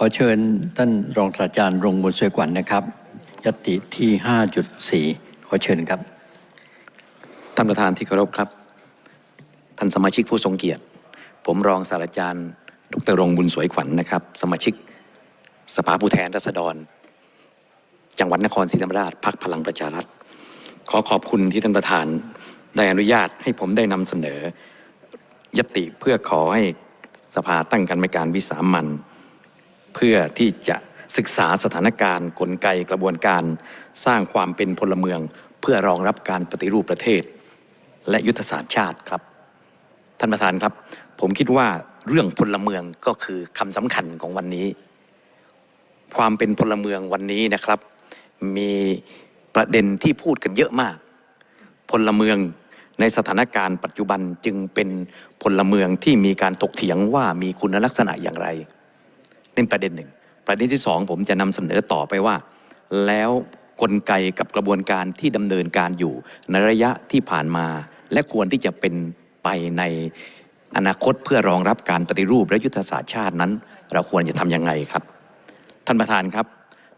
ขอเชิญท่านรองศาสตราจารย์รงบุญสวยกวันนะครับยติที่ 5.4 ขอเชิญครับ ท่านประธานที่เคารพครับ ท่านสมาชิกผู้ทรงเกียรติ ผมรองศาสตราจารย์ ดรรงบุญสวยขวัญนะครับ สมาชิกสภาผู้แทนราษฎร จังหวัดนครศรีธรรมราชพักพลังประชารัฐ ขอขอบคุณที่ท่านประธานได้อนุญาตให้ผมได้นำเสนอยติเพื่อขอให้สภาตั้งกรรมการวิสามัน เพื่อที่จะศึกษาสถานการณ์กลไกกระบวนการ สร้างความเป็นพลเมือง เพื่อรองรับการปฏิรูปประเทศ และยุทธศาสตร์ชาติครับ ท่านประธานครับ ผมคิดว่าเรื่องพลเมืองก็คือคำสำคัญของวันนี้ ความเป็นพลเมืองวันนี้นะครับ มีประเด็นที่พูดกันเยอะมาก พลเมืองในสถานการณ์ปัจจุบันจึงเป็นพลเมืองที่มีการตกเถียงว่ามีคุณลักษณะอย่างไร นี่ประเด็นหนึ่ง ประเด็นที่สองผมจะนำเสนอต่อไปว่า แล้วกลไกกับกระบวนการที่ดำเนินการอยู่ในระยะที่ผ่านมา และควรที่จะเป็นไปในอนาคตเพื่อรองรับการปฏิรูปและยุทธศาสตร์ชาตินั้น เราควรจะทำยังไงครับ ท่านประธานครับ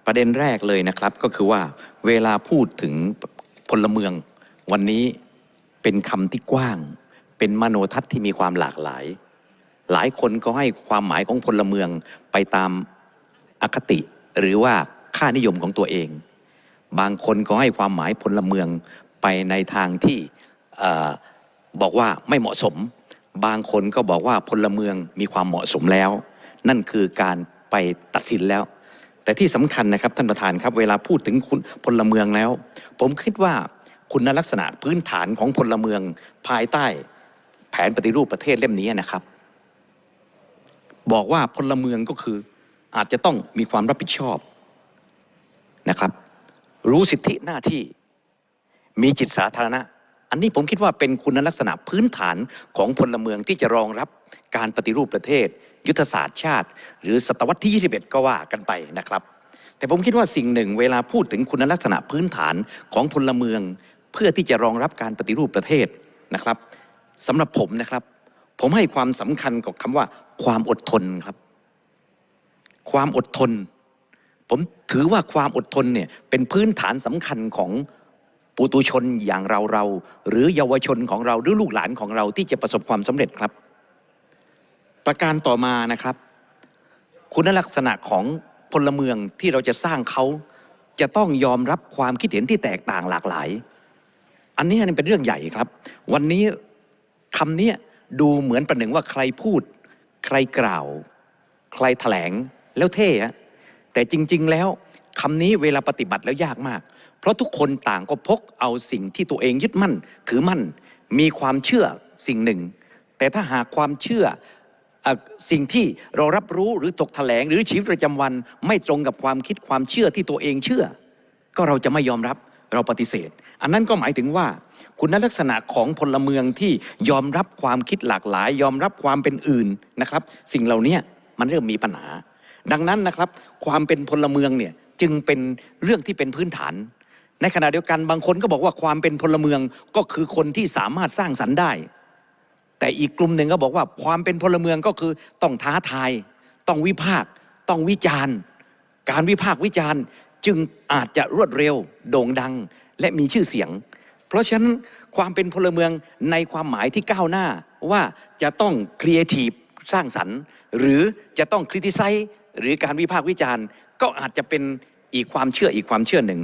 ประเด็นแรกเลยนะครับก็คือว่าเวลาพูดถึงพลเมือง วันนี้เป็นคำที่กว้าง เป็นมโนทัศน์ที่มีความหลากหลาย หลายคนก็ให้ความหมายของพลเมืองไปตามอคติ หรือว่าค่านิยมของตัวเอง บางคนก็ให้ความหมายพลเมืองไปในทางที่บอกว่าไม่เหมาะสม บางคนก็บอกว่าพลเมืองมีความเหมาะสมแล้ว นั่นคือการไปตัดสินแล้ว แต่ที่สำคัญนะครับท่านประธานครับเวลาพูดถึงคุณพลเมืองแล้ว ผมคิดว่าคุณลักษณะพื้นฐานของพลเมืองภายใต้แผนปฏิรูปประเทศเล่มนี้นะครับ บอกว่าพลเมืองก็คืออาจจะต้องมีความรับผิดชอบนะครับ รู้สิทธิหน้าที่มีจิตสาธารณะ อันนี้ผมคิดว่าเป็นคุณลักษณะพื้นฐานของพลเมืองที่จะรองรับการปฏิรูปประเทศ ยุทธศาสตร์ชาติ หรือศตวรรษที่ 21 ก็ว่ากันไปนะครับ แต่ผมคิดว่าสิ่งหนึ่ง เวลาพูดถึงคุณลักษณะพื้นฐานของพลเมือง เพื่อที่จะรองรับการปฏิรูปประเทศนะครับสำหรับผมนะครับ ผมให้ความสำคัญกับคำว่า ความอดทนครับ ความอดทน ผมถือว่าความอดทนเนี่ยเป็นพื้นฐานสำคัญของปุตุชนอย่างเราเราหรือเยาวชนของเราหรือลูกหลานของเราที่จะประสบความสำเร็จครับ ประการต่อมานะครับ คุณลักษณะของพลเมืองที่เราจะสร้างเขาจะต้องยอมรับความคิดเห็นที่แตกต่างหลากหลาย อันนี้เป็นเรื่องใหญ่ครับ วันนี้คำนี้ดูเหมือนประหนึ่งว่าใครพูด ใครกล่าว ใครแถลงแล้วเท่ฮะแต่จริง ๆ แล้วคำนี้เวลาปฏิบัติแล้วยากมาก เพราะทุกคนต่างก็พกเอาสิ่งที่ตัวเองยึดมั่น ถือมั่น มีความเชื่อสิ่งหนึ่ง แต่ถ้าหากความเชื่ออสิ่งที่เรารับรู้หรือตกแถลงหรือชีวิตประจำวัน ไม่ตรงกับความคิดความเชื่อที่ตัวเองเชื่อ ก็เราจะไม่ยอมรับ เราปฏิเสธ อันนั้นก็หมายถึงว่า คุณลักษณะของพลเมืองที่ยอมรับความคิดหลากหลาย ยอมรับความเป็นอื่นนะครับ สิ่งเหล่านี้มันเริ่มมีปัญหา ดังนั้นนะครับ ความเป็นพลเมืองเนี่ยจึงเป็นเรื่องที่เป็นพื้นฐาน ในขณะเดียวกันบางคนก็บอกว่าความเป็นพลเมืองก็คือคนที่สามารถสร้างสรรค์ได้ แต่อีกกลุ่มหนึ่งก็บอกว่าความเป็นพลเมืองก็คือต้องท้าทาย ต้องวิพากษ์ต้องวิจารณ์ การวิพากษ์วิจารณ์ จึงอาจจะรวดเร็วโด่งดังและมีชื่อเสียง เพราะฉะนั้นความเป็นพลเมืองในความหมายที่ก้าวหน้าว่าจะต้องครีเอทีฟสร้างสรรค์ หรือจะต้องคริติไซส์หรือการวิพากษ์วิจารณ์ ก็อาจจะเป็นอีกความเชื่ออีกความเชื่อหนึ่ง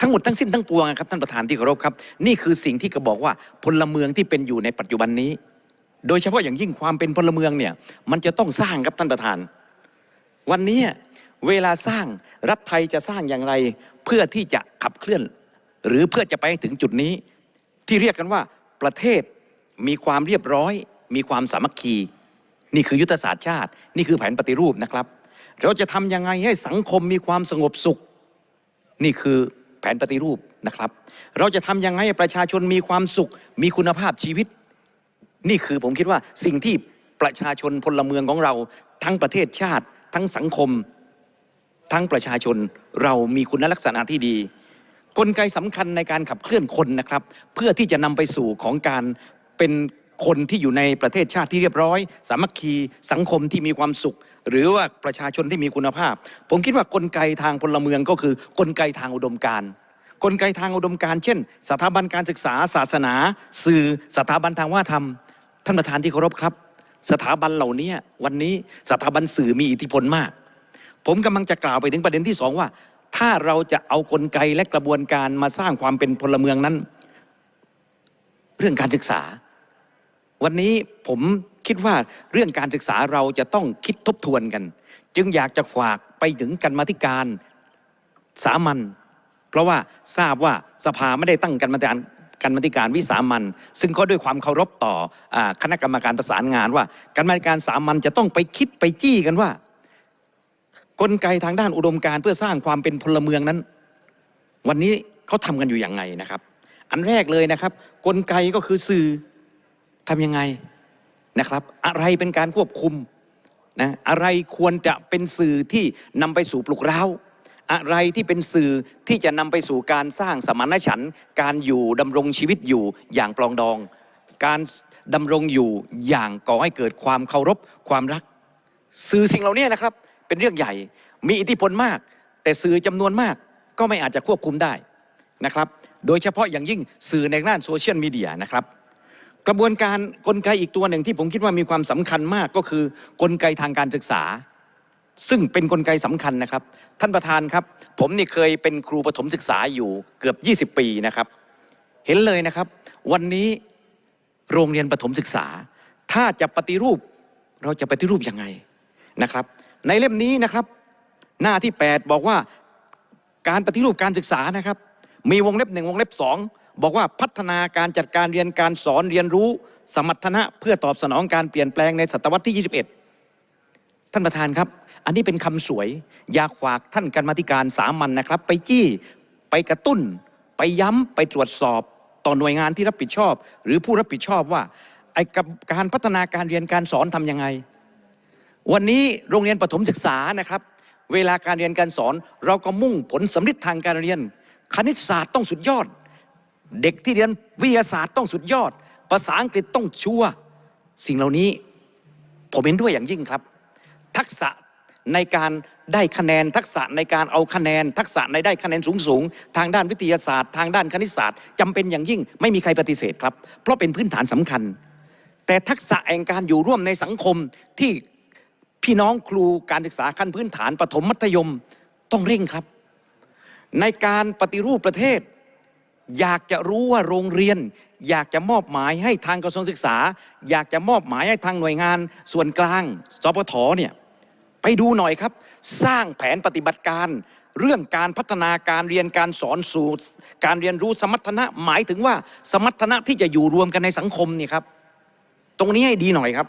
ทั้งหมดทั้งสิ้นทั้งปวงครับท่านประธานที่เคารพครับ นี่คือสิ่งที่ก็บอกว่าพลเมืองที่เป็นอยู่ในปัจจุบันนี้ โดยเฉพาะอย่างยิ่งความเป็นพลเมืองเนี่ยมันจะต้องสร้างครับท่านประธาน วันนี้ เวลาสร้างรัฐไทยจะสร้างอย่างไร เพื่อที่จะขับเคลื่อน หรือเพื่อจะไปถึงจุดนี้ ที่เรียกกันว่าประเทศมีความเรียบร้อย มีความสามัคคี นี่คือยุทธศาสตร์ชาติ นี่คือแผนปฏิรูปนะครับ เราจะทำยังไงให้สังคมมีความสงบสุข นี่คือแผนปฏิรูปนะครับ เราจะทำยังไงให้ประชาชนมีความสุข มีคุณภาพชีวิต นี่คือผมคิดว่าสิ่งที่ประชาชนพลเมืองของเรา ทั้งประเทศชาติ ทั้งสังคม ทั้งประชาชนเรามีคุณลักษณะที่ดี กลไกสำคัญในการขับเคลื่อนคนนะครับ เพื่อที่จะนำไปสู่ของการเป็นคนที่อยู่ในประเทศชาติที่เรียบร้อย สามัคคีสังคมที่มีความสุข หรือว่าประชาชนที่มีคุณภาพ ผมคิดว่ากลไกทางพลเมืองก็คือ กลไกทางอุดมการณ์กลไกทางอุดมการเช่น สถาบันการศึกษา ศาสนา สื่อ สถาบันทางว่าธรรม ท่านประธานที่เคารพครับ สถาบันเหล่านี้วันนี้สถาบันสื่อมีอิทธิพลมาก ผมกำลังจะกล่าวไปถึงประเด็นที่สองว่า ถ้าเราจะเอากลไกและกระบวนการมาสร้างความเป็นพลเมืองนั้น เรื่องการศึกษา วันนี้ผมคิดว่าเรื่องการศึกษาเราจะต้องคิดทบทวนกัน จึงอยากจะฝากไปถึงกันมาธิการสามัญเพราะว่าทราบว่าสภาไม่ได้ตั้งกันมาธิการกันมาธิการวิสามันซึ่งก็ด้วยความเคารพต่อคณะกรรมการประสานงานว่ากันมติการสามัญจะต้องไปคิดไปจี้กันว่า กลไกทางด้านอุดมการเพื่อสร้างความเป็นพลเมืองนั้น วันนี้เขาทำกันอยู่อย่างไงนะครับ อันแรกเลยนะครับ กลไกก็คือสื่อทำยังไงนะครับ อะไรเป็นการควบคุมนะอะไรควรจะเป็นสื่อที่นำไปสู่ปลุกเร้าอะไรที่เป็นสื่อที่จะนำไปสู่การสร้างสมานฉันท์การอยู่ดำรงชีวิตอยู่อย่างปลองดอง การดำรงอยู่อย่างก่อให้เกิดความเคารพความรัก สื่อสิ่งเหล่านี้นะครับ เป็นเรื่องใหญ่ มีอิทธิพลมาก แต่สื่อจำนวนมากก็ไม่อาจจะควบคุมได้นะครับ โดยเฉพาะอย่างยิ่งสื่อในด้านโซเชียลมีเดียนะครับ กระบวนการกลไกอีกตัวหนึ่งที่ผมคิดว่ามีความสำคัญมากก็คือ กลไกทางการศึกษา ซึ่งเป็นกลไกสำคัญนะครับ ท่านประธานครับ ผมนี่เคยเป็นครูประถมศึกษาอยู่เกือบ 20 ปีนะครับ เห็นเลยนะครับ วันนี้โรงเรียนประถมศึกษา ถ้าจะปฏิรูปเราจะปฏิรูปยังไงนะครับ ในเล่มนี้นะครับ หน้าที่ 8 บอกว่าการปฏิรูปการศึกษานะครับ มีวงเล็บหนึ่งวงเล็บสองบอกว่าพัฒนาการจัดการเรียนการสอนเรียนรู้สมรรถนะเพื่อตอบสนองการเปลี่ยนแปลงในศตวรรษที่ 21 ท่านประธานครับ อันนี้เป็นคำสวย อยากฝากท่านกรรมธิการสามัญนนะครับ ไปจี้ไปกระตุ้น ไปย้ำไปตรวจสอบต่อหน่วยงานที่รับผิดชอบ หรือผู้รับผิดชอบว่าไอ้กับการพัฒนาการเรียนการสอนทำยังไง วันนี้โรงเรียนประถมศึกษานะครับ เวลาการเรียนการสอน เราก็มุ่งผลสำลิดทางการเรียน คณิตศาสตร์ต้องสุดยอด เด็กที่เรียนวิทยาศาสตร์ต้องสุดยอด ภาษาอังกฤษต้องชัวสิ่งเหล่านี้ผมเห็นด้วยอย่างยิ่งครับ ทักษะในการได้คะแนนทักษะในการเอาคะแนน ทักษะในได้คะแนนสูงสูงๆทางด้านวิทยาศาสตร์ทางด้านคณิตศาสตร์จำเป็นอย่างยิ่งไม่มีใครปฏิเสธครับ เพราะเป็นพื้นฐานสำคัญ แต่ทักษะแห่งการอยู่ร่วมในสังคมที่ พี่น้องครูการศึกษาขั้นพื้นฐานประถมมัธยมต้องเร่งครับ ในการปฏิรูปประเทศ อยากจะรู้ว่าโรงเรียน อยากจะมอบหมายให้ทางกระทรวงศึกษา อยากจะมอบหมายให้ทางหน่วยงาน ส่วนกลางสปทเนี่ยไปดูหน่อยครับ สร้างแผนปฏิบัติการเรื่องการพัฒนาการเรียนการสอนสู่การเรียนรู้สมรรถนะหมายถึงว่าสมรรถนะที่จะอยู่รวมกันในสังคมนี่ครับ ตรงนี้ให้ดีหน่อยครับ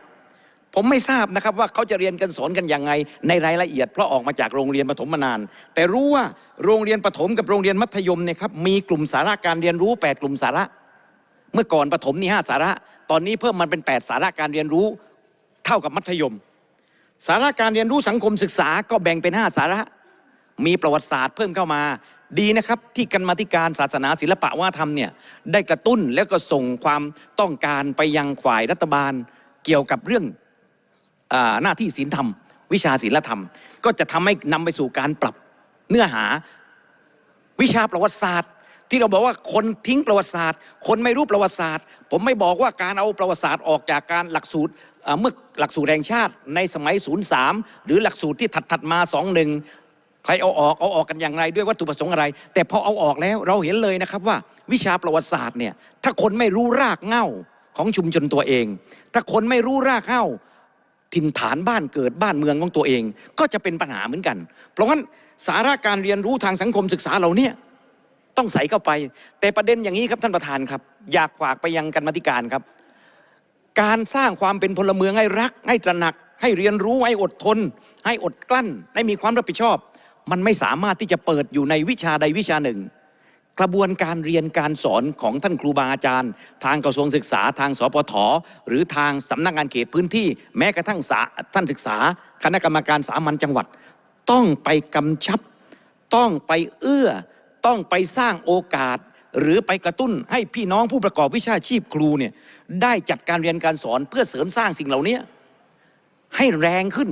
ผมไม่ทราบนะครับว่าเขาจะเรียนกันสอนกันยังไงในรายละเอียด เพราะออกมาจากโรงเรียนประถมมานาน แต่รู้ว่าโรงเรียนประถมกับโรงเรียนมัธยมเนี่ยครับมีกลุ่มสาระการเรียนรู้ 8 กลุ่มสาระ เมื่อก่อนประถมนี่ห้าสาระ ตอนนี้เพิ่มมันเป็น 8 สาระการเรียนรู้ เท่ากับมัธยม สาระการเรียนรู้สังคมศึกษาก็แบ่งเป็น 5 สาระ มีประวัติศาสตร์เพิ่มเข้ามาดีนะครับที่กันมาธิการศาสนาศิลปะวัฒนธรรมเนี่ยได้กระตุ้นแล้วก็ส่งความต้องการไปยังฝ่ายรัฐบาล เกี่ยวกับเรื่อง หน้าที่ศีลธรรม วิชาศีลธรรม ก็จะทำให้นำไปสู่การปรับเนื้อหาวิชาประวัติศาสตร์ ที่เราบอกว่าคนทิ้งประวัติศาสตร์ คนไม่รู้ประวัติศาสตร์ ผมไม่บอกว่าการเอาประวัติศาสตร์ออกจากการหลักสูตรเมื่อหลักสูตรแห่งชาติ ในสมัย 03 หรือหลักสูตรที่ถัดถัดมา 21 ใครเอาออกเอาออกกันอย่างไรด้วยวัตถุประสงค์อะไร แต่พอเอาออกแล้วเราเห็นเลยนะครับว่า วิชาประวัติศาสตร์เนี่ยถ้าคนไม่รู้รากเหง้าของชุมชนตัวเอง ถ้าคนไม่รู้รากเหง้า ถิ่นฐานบ้านเกิดบ้านเมืองของตัวเอง ก็จะเป็นปัญหาเหมือนกัน เพราะงั้นสาระการเรียนรู้ทางสังคมศึกษาเราเนี่ยต้องใส่เข้าไป แต่ประเด็นอย่างนี้ครับท่านประธานครับ อยากฝากไปยังกันมธิการครับ การสร้างความเป็นพลเมืองให้รัก ให้ตระหนัก ให้เรียนรู้ให้อดทน ให้อดกลั้นให้มีความรับผิดชอบ มันไม่สามารถที่จะเปิดอยู่ในวิชาใดวิชาหนึ่ง กระบวนการเรียนการสอนของท่านครูบาอาจารย์ ทางกระทรวงศึกษาทางสปทหรือทางสำนักงานเขตพื้นที่ แม้กระทั่งท่านศึกษา คณะกรรมการสามัญจังหวัด ต้องไปกำชับ ต้องไปเอื้อ ต้องไปสร้างโอกาส หรือไปกระตุ้นให้พี่น้องผู้ประกอบวิชาชีพครูเนี่ยได้จัดการเรียนการสอนเพื่อเสริมสร้างสิ่งเหล่านี้ให้แรงขึ้น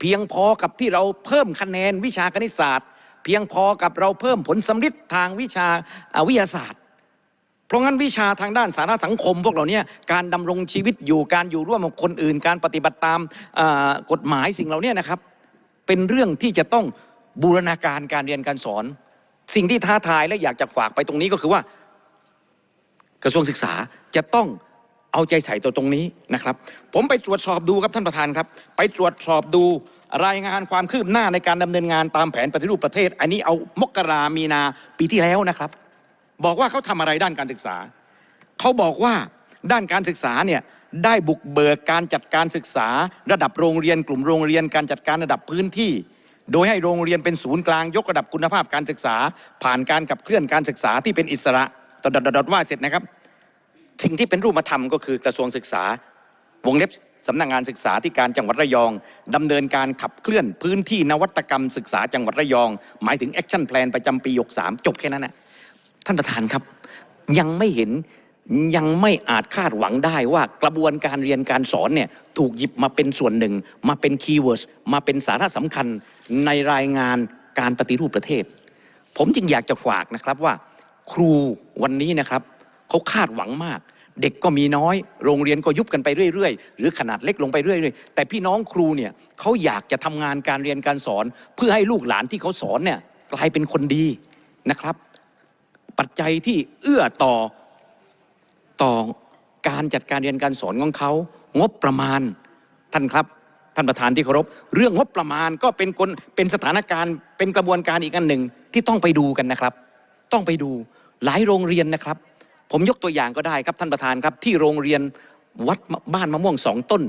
เพียงพอกับที่เราเพิ่มคะแนนวิชาคณิตศาสตร์ เพียงพอกับเราเพิ่มผลสำลิดทางวิชาวิทยาศาสตร์ เพราะงั้นวิชาทางด้านสาธารณสังคม พวกเราเนี่ยการดำรงชีวิตอยู่การอยู่ร่วมกับคนอื่น การปฏิบัติตามกฎหมายสิ่งเหล่านี้นะครับ เป็นเรื่องที่จะต้องบูรณาการการเรียนการสอน สิ่งที่ท้าทายและอยากจะฝากไปตรงนี้ก็คือว่า กระทรวงศึกษาจะต้องเอาใจใส่ตัวตรงนี้นะครับ ผมไปตรวจสอบดูครับท่านประธานครับ ไปตรวจสอบดู รายงานความคืบหน้าในการดำเนินงานตามแผนปฏิรูปประเทศ อันนี้เอามกรามีนาปีที่แล้วนะครับ บอกว่าเขาทำอะไรด้านการศึกษา เขาบอกว่าด้านการศึกษาเนี่ยได้บุกเบิกการจัดการศึกษา ระดับโรงเรียน กลุ่มโรงเรียนการจัดการระดับพื้นที่ โดยให้โรงเรียนเป็นศูนย์กลางยกระดับคุณภาพการศึกษา ผ่านการขับเคลื่อนการศึกษาที่เป็นอิสระดดดดว่าเสร็จนะครับสิ่งที่เป็นรูปธรรมก็คือกระทรวงศึกษา วงเล็บสำนักงงานศึกษาที่การจังหวัดระยองดำเนินการขับเคลื่อนพื้นที่นวัตกรรมศึกษาจังหวัดระยอง หมายถึงแอคชั่นแพลนประจำปี63จบแค่นั้นนะท่านประธานครับ ยังไม่เห็นยังไม่อาจคาดหวังได้ว่ากระบวนการเรียนการสอนเนี่ยถูกหยิบมาเป็นส่วนหนึ่ง มาเป็นคีย์เวิร์ดมาเป็นสาระสำคัญในรายงานการปฏิรูปประเทศ ผมจึงอยากจะฝากนะครับว่า ครูวันนี้นะครับเขาคาดหวังมาก เด็กก็มีน้อย โรงเรียนก็ยุบกันไปเรื่อยๆ หรือขนาดเล็กลงไปเรื่อยๆ แต่พี่น้องครูเนี่ยเขาอยากจะทำงานการเรียนการสอน เพื่อให้ลูกหลานที่เขาสอนเนี่ยกลายเป็นคนดีนะครับ ปัจจัยที่เอื้อต่อต่อการจัดการเรียนการสอนของเขางบประมาณท่านครับท่านประธานที่เคารพเรื่องงบประมาณก็เป็นคนเป็นสถานการณ์เป็นกระบวนการอีกอันหนึ่งที่ต้องไปดูกันนะครับ ต้องไปดูหลายโรงเรียนนะครับ ผมยกตัวอย่างก็ได้ครับท่านประธานครับ ที่โรงเรียนวัดบ้านมะม่วงสองต้น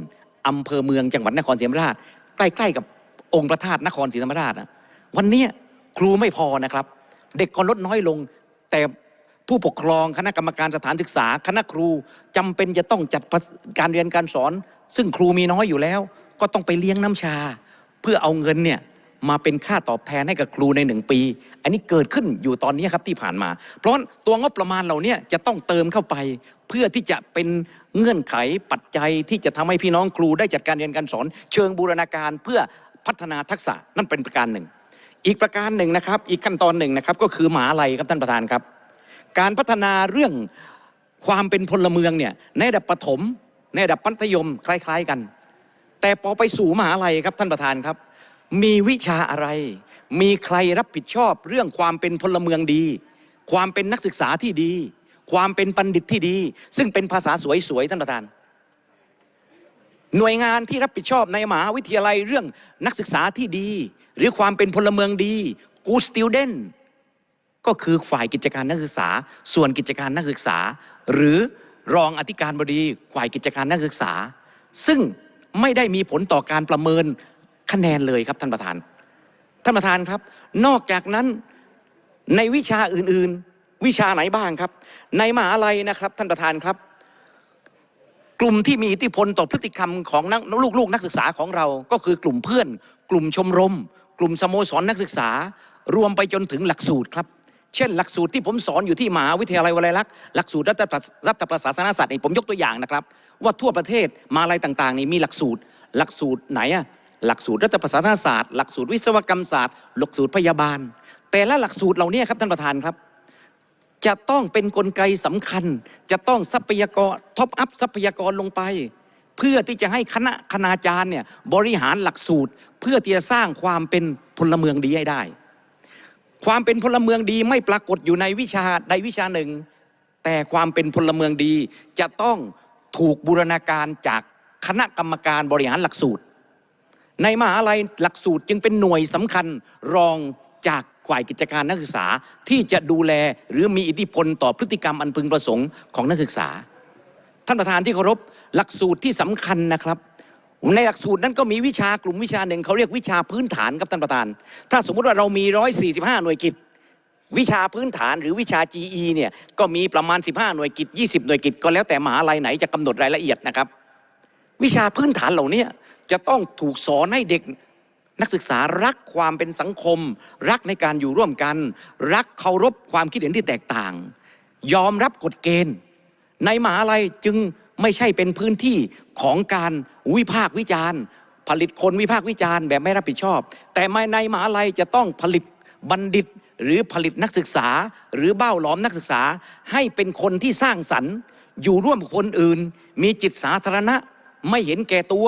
อำเภอเมืองจังหวัดนครศรีธรรมราช ใกล้ๆกับองค์พระธาตุนครศรีธรรมราชนะวันนี้ครูไม่พอนะครับ เด็กก็ลดน้อยลง แต่ผู้ปกครองคณะกรรมการสถานศึกษา คณะครูจำเป็นจะต้องจัดการเรียนการสอน ซึ่งครูมีน้อยอยู่แล้ว ก็ต้องไปเลี้ยงน้ำชา เพื่อเอาเงินเนี่ย มาเป็นค่าตอบแทนให้กับครูในหนึ่งปี อันนี้เกิดขึ้นอยู่ตอนนี้ครับที่ผ่านมา เพราะตัวงบประมาณเหล่านี้จะต้องเติมเข้าไป เพื่อที่จะเป็นเงื่อนไขปัจจัยที่จะทำให้พี่น้องครูได้จัดการเรียนการสอน เชิงบูรณาการเพื่อพัฒนาทักษะนั่นเป็นประการหนึ่ง อีกประการหนึ่งนะครับ อีกขั้นตอนหนึ่งนะครับก็คือหมหาลัยครับท่านประธานครับ การพัฒนาเรื่องความเป็นพลเมืองเนี่ยในระดับประถม ในระดับมัธยมคล้าย ๆกัน แต่พอไปสู่มหาลัยครับท่านประธานครับ มีวิชาอะไร มีใครรับผิดชอบเรื่องความเป็นพลเมืองดี ความเป็นนักศึกษาที่ดี ความเป็นบัณฑิตที่ดี ซึ่งเป็นภาษาสวยๆท่านประธาน หน่วยงานที่รับผิดชอบในมหาวิทยาลัยเรื่องนักศึกษาที่ดี หรือความเป็นพลเมืองดี good student ก็คือฝ่ายกิจการนักศึกษา ส่วนกิจการนักศึกษา หรือรองอธิการบดีฝ่ายกิจการนักศึกษา ซึ่งไม่ได้มีผลต่อการประเมิน คะแนนเลยครับท่านประธาน ท่านประธานครับ นอกจากนั้นในวิชาอื่นๆ วิชาไหนบ้างครับ ในมหาลัยนะครับ ท่านประธานครับ กลุ่มที่มีอิทธิพลต่อพฤติกรรมของนักลูกๆ นักศึกษาของเรา ก็คือกลุ่มเพื่อน กลุ่มชมรม กลุ่มสโมสรนักศึกษา รวมไปจนถึงหลักสูตรครับเช่นหลักสูตรที่ผมสอนอยู่ที่มหาวิทยาลัยวลัยลักษณ์หลักสูตรรัฐระรัฐประศาสนศาสตร์นี่ผมยกตัวอย่างนะครับ ว่าทั่วประเทศมหาลัยต่างๆนี่มีหลักสูตร หลักสูตรไหนอะ หลักสูตรรัฐประศาสนศาสตร์ หลักสูตรวิศวกรรมศาสตร์ หลักสูตรพยาบาล แต่ละหลักสูตรเหล่านี้ครับท่านประธานครับ จะต้องเป็นนกลไกสำคัญ จะต้องทรัพยากรท็อปอัพทรัพยากรลงไป เพื่อที่จะให้คณะคณาจารย์เนี่ยบริหารหลักสูตร เพื่อที่จะสร้างความเป็นพลเมืองดีให้ได้ ความเป็นพลเมืองดีไม่ปรากฏอยู่ในวิชาใดวิชาหนึ่ง แต่ความเป็นพลเมืองดีจะต้องถูกบูรณาการจากคณะกรรมการบริหารหลักสูตร ในมหาลัยหลักสูตรจึงเป็นหน่วยสำคัญรองจากฝ่ายกิจการนักศึกษาที่จะดูแลหรือมีอิทธิพลต่อพฤติกรรมอันพึงประสงค์ของนักศึกษา ท่านประธานที่เคารพหลักสูตรที่สำคัญนะครับในหลักสูตรนั้นก็มีวิชากลุ่มวิชาหนึ่งเขาเรียกวิชาพื้นฐานครับท่านประธาน ถ้าสมมุติว่าเรามี 145 หน่วยกิจ วิชาพื้นฐานหรือวิชา GE เนี่ยก็มีประมาณ 15 หน่วยกิจ 20 หน่วยกิจก็แล้วแต่มหาลัยไหนจะกำหนดรายละเอียดนะครับ วิชาพื้นฐานเหล่านี้จะต้องถูกสอนให้เด็กนักศึกษารักความเป็นสังคม รักในการอยู่ร่วมกัน รักเคารพความคิดเห็นที่แตกต่าง ยอมรับกฎเกณฑ์ ในมหาลัยจึงไม่ใช่เป็นพื้นที่ของการวิพากษ์วิจารณ์ ผลิตคนวิพากษ์วิจารณ์แบบไม่รับผิดชอบ แต่มาในมหาลัยจะต้องผลิตบัณฑิตหรือผลิตนักศึกษา หรือเบ้าหลอมนักศึกษาให้เป็นคนที่สร้างสรรค์ อยู่ร่วมกับคนอื่น มีจิตสาธารณะ ไม่เห็นแก่ตัว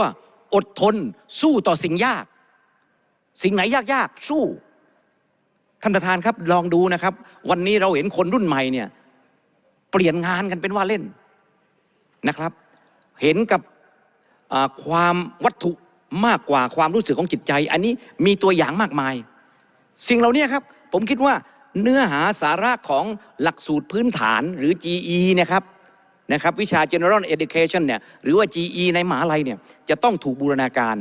อดทน สู้ต่อสิ่งยาก สิ่งไหนยากๆสู้ท่านประธานครับลองดูนะครับ วันนี้เราเห็นคนรุ่นใหม่เนี่ยเปลี่ยนงานกันเป็นว่าเล่นนะครับ เห็นกับความวัตถุมากกว่าความรู้สึกของจิตใจ อันนี้มีตัวอย่างมากมาย สิ่งเหล่านี้ครับ ผมคิดว่าเนื้อหาสาระของหลักสูตรพื้นฐานหรือ GE นะครับ นะครับวิชา General Education เนี่ยหรือว่า GE ในมหาลัยเนี่ยจะต้องถูกบูรณาการ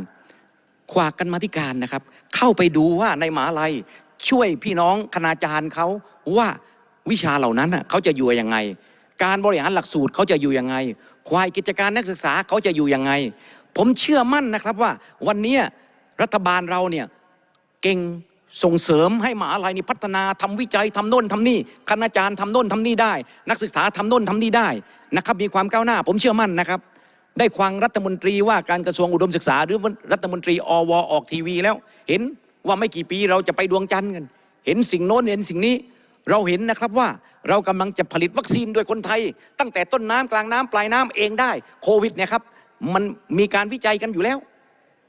ขวากกันมาธิการนะครับ เข้าไปดูว่าในมหาลัยช่วยพี่น้องคณาจารย์เขาว่าวิชาเหล่านั้นเขาจะอยู่ยังไง การบริหารหลักสูตรเขาจะอยู่ยังไง ควายกิจการนักศึกษาเขาจะอยู่ยังไง ผมเชื่อมั่นนะครับว่าวันนี้รัฐบาลเราเนี่ยเก่ง ส่งเสริมให้มหาลัยนี่พัฒนาทำวิจัยทำโน่นทำนี่คณาจารย์ทำโน่นทำนี่ได้ นักศึกษาทำโน่นทำนี่ได้นะครับมีความก้าวหน้า ผมเชื่อมั่นนะครับ ได้ควังรัฐมนตรีว่าการกระทรวงอุดมศึกษา หรือรัฐมนตรีอวออกทีวีแล้ว เห็นว่าไม่กี่ปีเราจะไปดวงจันทร์กัน เห็นสิ่งโน้นเห็นสิ่งนี้เราเห็นนะครับว่าเรากำลังจะผลิตวัคซีนโดยคนไทย ตั้งแต่ต้นน้ำกลางน้ำปลายน้ำเองได้โควิดเนี่ยครับมันมีการวิจัยกันอยู่แล้ว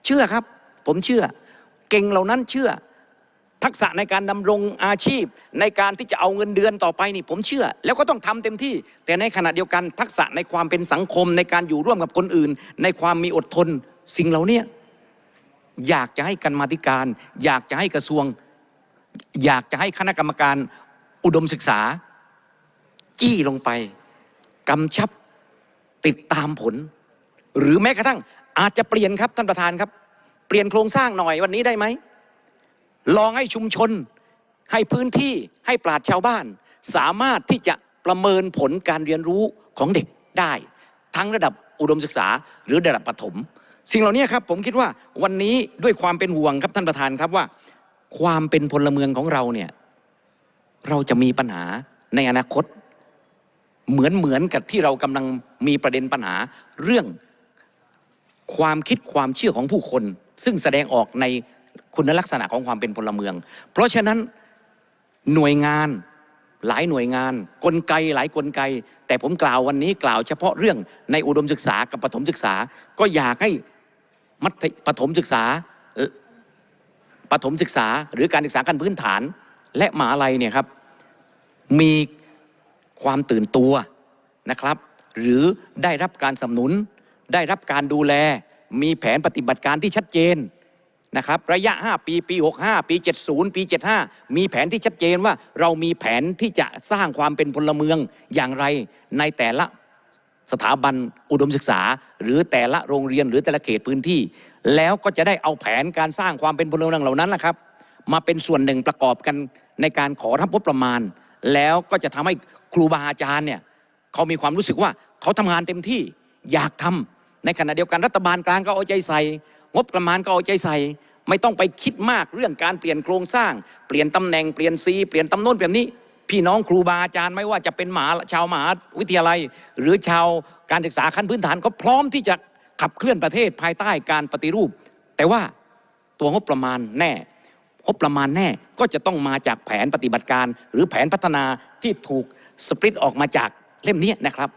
เชื่อครับ ผมเชื่อ เก่งเหล่านั้นเชื่อ ทักษะในการดำรงอาชีพ ในการที่จะเอาเงินเดือนต่อไปนี่ผมเชื่อ แล้วก็ต้องทำเต็มที่ แต่ในขณะเดียวกันทักษะในความเป็นสังคมในการอยู่ร่วมกับคนอื่น ในความมีอดทนสิ่งเหล่านี้อยากจะให้กันมาธิการ อยากจะให้กระทรวง อยากจะให้คณะกรรมการอุดมศึกษา จี้ลงไปกำชับติดตามผล หรือแม้กระทั่งอาจจะเปลี่ยนครับท่านประธานครับ เปลี่ยนโครงสร้างหน่อยวันนี้ได้ไหม ลองให้ชุมชน ให้พื้นที่ให้ปราดชาวบ้าน สามารถที่จะประเมินผลการเรียนรู้ของเด็กได้ ทั้งระดับอุดมศึกษาหรือระดับประถม สิ่งเหล่านี้ครับผมคิดว่าวันนี้ด้วยความเป็นห่วงครับท่านประธานครับว่า ความเป็นพลเมืองของเราเนี่ยเราจะมีปัญหาในอนาคต เหมือนเหมือนกับที่เรากำลังมีประเด็นปัญหาเรื่องความคิดความเชื่อของผู้คน ซึ่งแสดงออกใน คุณลักษณะของความเป็นพลเมือง เพราะฉะนั้นหน่วยงานหลายหน่วยงาน กลไกหลายกลไก แต่ผมกล่าววันนี้กล่าวเฉพาะเรื่องในอุดมศึกษากับประถมศึกษา ก็อยากให้มัธยประถมศึกษาประถมศึกษา หรือการศึกษาขั้นพื้นฐาน และมหาลัยเนี่ยครับมีความตื่นตัวนะครับ หรือได้รับการสนับสนุน ได้รับการดูแล มีแผนปฏิบัติการที่ชัดเจน นะครับระยะ 5 ปี ปี 65 ปี 70 ปี 75 มีแผนที่ชัดเจนว่าเรามีแผนที่จะสร้างความเป็นพลเมืองอย่างไรในแต่ละสถาบันอุดมศึกษา หรือแต่ละโรงเรียนหรือแต่ละเขตพื้นที่ แล้วก็จะได้เอาแผนการสร้างความเป็นพลเมืองเหล่านั้นนะครับ มาเป็นส่วนหนึ่งประกอบกันในการขอรับงบประมาณ แล้วก็จะทำให้ครูบาอาจารย์เนี่ยเขามีความรู้สึกว่าเขาทำงานเต็มที่อยากทำในขณะเดียวกันรัฐบาลกลางก็เอาใจใส่ งบประมาณก็เอาใจใส่ ไม่ต้องไปคิดมากเรื่องการเปลี่ยนโครงสร้าง เปลี่ยนตำแหน่งเปลี่ยนซีเปลี่ยนตำโน้นแบบนี้ พี่น้องครูบาอาจารย์ไม่ว่าจะเป็นมาชาวมหาวิทยาลัย หรือชาวการศึกษาขั้นพื้นฐานก็พร้อมที่จะขับเคลื่อนประเทศภายใต้การปฏิรูป แต่ว่าตัวงบประมาณแน่งบประมาณแน่ก็จะต้องมาจากแผนปฏิบัติการ หรือแผนพัฒนาที่ถูกสปริตออกมาจากเล่มนี้นะครับ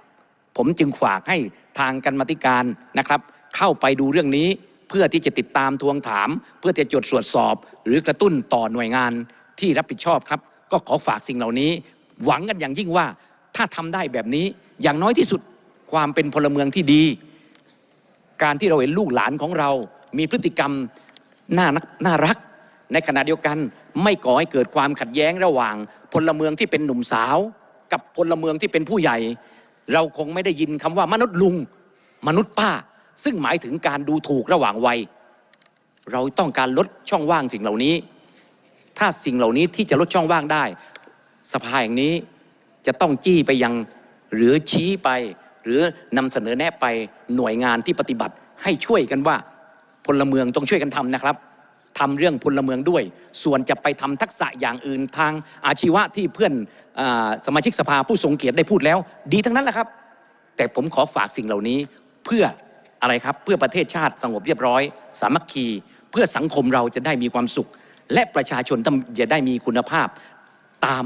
ผมจึงฝากให้ทางกันมาธิการนะครับ เข้าไปดูเรื่องนี้ เพื่อที่จะติดตามทวงถาม เพื่อที่จะจดตรวจสอบ หรือกระตุ้นต่อหน่วยงานที่รับผิดชอบครับ ก็ขอฝากสิ่งเหล่านี้ หวังกันอย่างยิ่งว่าถ้าทำได้แบบนี้อย่างน้อยที่สุดความเป็นพลเมืองที่ดี การที่เราเห็นลูกหลานของเรา มีพฤติกรรมน่าน่ารัก ในขณะเดียวกันไม่ก่อให้เกิดความขัดแย้งระหว่าง พลเมืองที่เป็นหนุ่มสาว กับพลเมืองที่เป็นผู้ใหญ่ เราคงไม่ได้ยินคำว่ามนุษย์ลุง มนุษย์ป้า ซึ่งหมายถึงการดูถูกระหว่างวัย เราต้องการลดช่องว่างสิ่งเหล่านี้ ถ้าสิ่งเหล่านี้ที่จะลดช่องว่างได้ สภาแห่งนี้จะต้องจี้ไปยังหรือชี้ไป หรือนำเสนอแนะไปหน่วยงานที่ปฏิบัติให้ช่วยกันว่าพลเมืองต้องช่วยกันทำนะครับทำเรื่องพลเมืองด้วย ส่วนจะไปทำทักษะอย่างอื่นทางอาชีวะที่เพื่อนอสมาชิกสภาผู้ทรงเกียรติได้พูดแล้ว ดีทั้งนั้นแหละครับ แต่ผมขอฝากสิ่งเหล่านี้เพื่อ อะไรครับ เพื่อประเทศชาติสงบเรียบร้อย สามัคคี เพื่อสังคมเราจะได้มีความสุข และประชาชนจะได้มีคุณภาพตาม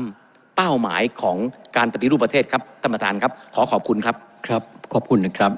เป้าหมายของการปฏิรูปประเทศครับท่านประธานครับ ขอขอบคุณครับครับ ขอบคุณนะครับ